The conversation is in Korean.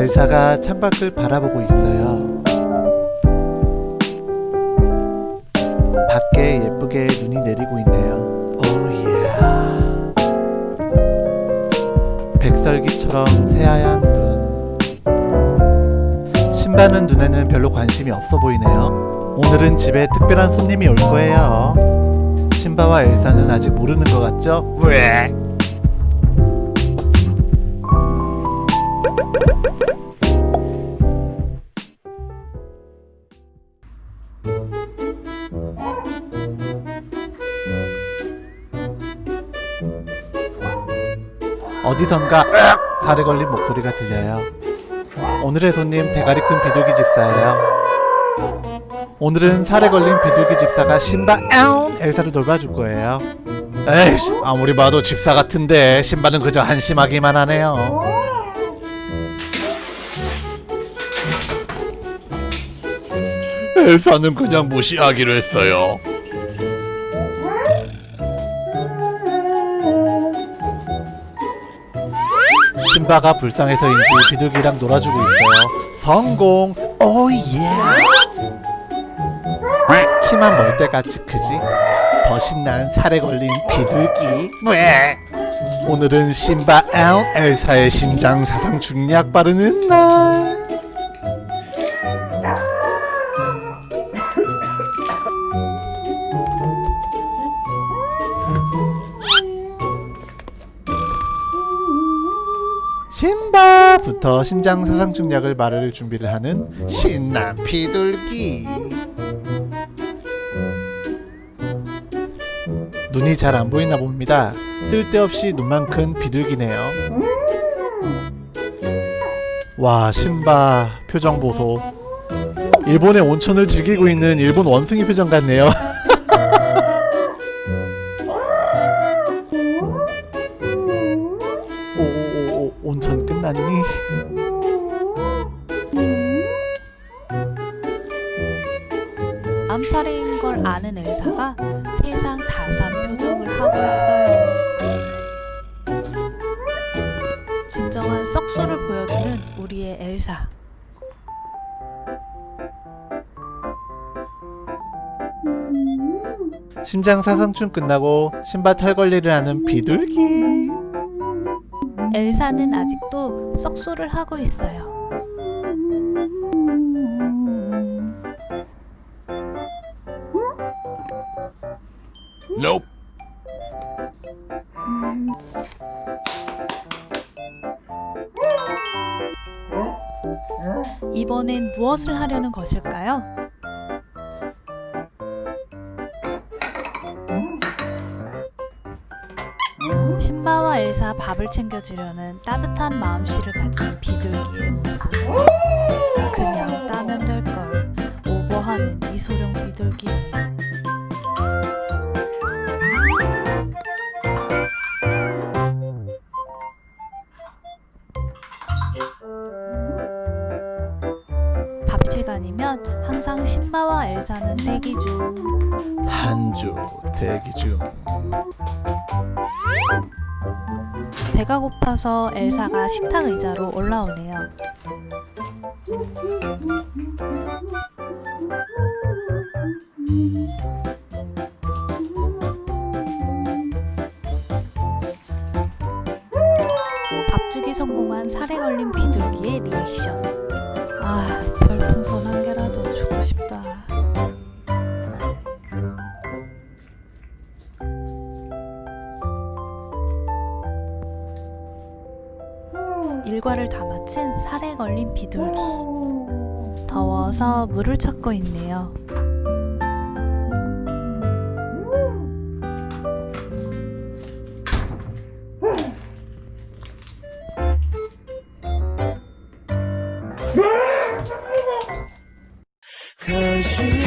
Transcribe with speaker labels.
Speaker 1: 엘사가 창밖을 바라보고 있어요. 밖에 예쁘게 눈이 내리고 있네요. 오예. 백설기처럼 새하얀 눈. 신바는 눈에는 별로 관심이 없어 보이네요. 오늘은 집에 특별한 손님이 올 거예요. 신바와 엘사는 아직 모르는 것 같죠? 왜? 어디선가! 살에 걸린 목소리가 들려요. 오늘의 손님 대가리 큰 비둘기 집사예요. 오늘은 살에 걸린 비둘기 집사가 신바 아운 엘사를 돌봐줄 거예요. 에이씨 아무리 봐도 집사 같은데 신바는 그저 한심하기만 하네요. 엘사는 그냥 무시하기로 했어요. 신바가 불쌍해서인지 비둘기랑 놀아주고 있어요. 성공! 오예! 키만 멀 때같이 크지? 더 신난 살에 걸린 비둘기. 왜? 오늘은 신바 아웃 엘사의 심장 사상 중약 바르는 날. 신바부터 심장 사상 중약을 바를 준비를 하는 신난 비둘기. 눈이 잘 안 보이나 봅니다. 쓸데없이 눈만 큰 비둘기네요. 와, 신바 표정 보소. 일본의 온천을 즐기고 있는 일본 원숭이 표정 같네요. 끝났니?
Speaker 2: 다음 차례인 걸 아는 엘사가 세상 다산 표정을 하고 있어요. 진정한 썩소를 보여주는 우리의 엘사.
Speaker 1: 심장 사상충 끝나고 신바 털 관리를 하는 비둘기.
Speaker 2: 엘사는 아직도 썩소를 하고 있어요.
Speaker 3: Nope.
Speaker 2: 이번엔 무엇을 하려는 것일까요? 엘사 밥을 챙겨주려는 따뜻한 마음씨를 가진 비둘기의 모습. 그냥 따면 될 걸. 오버하는 이소룡 비둘기. 밥 시간이면 항상 신바와 엘사는 대기 중.
Speaker 1: 한주 대기 중.
Speaker 2: 배가 고파서 엘사가 식탁 의자로 올라오네요. 밥주기 성공한 살에 걸린 비둘기의 리액션. 아, 별풍선 한 일과를 다 마친 살에 걸린 비둘기. 더워서 물을 찾고 있네요. 可惜。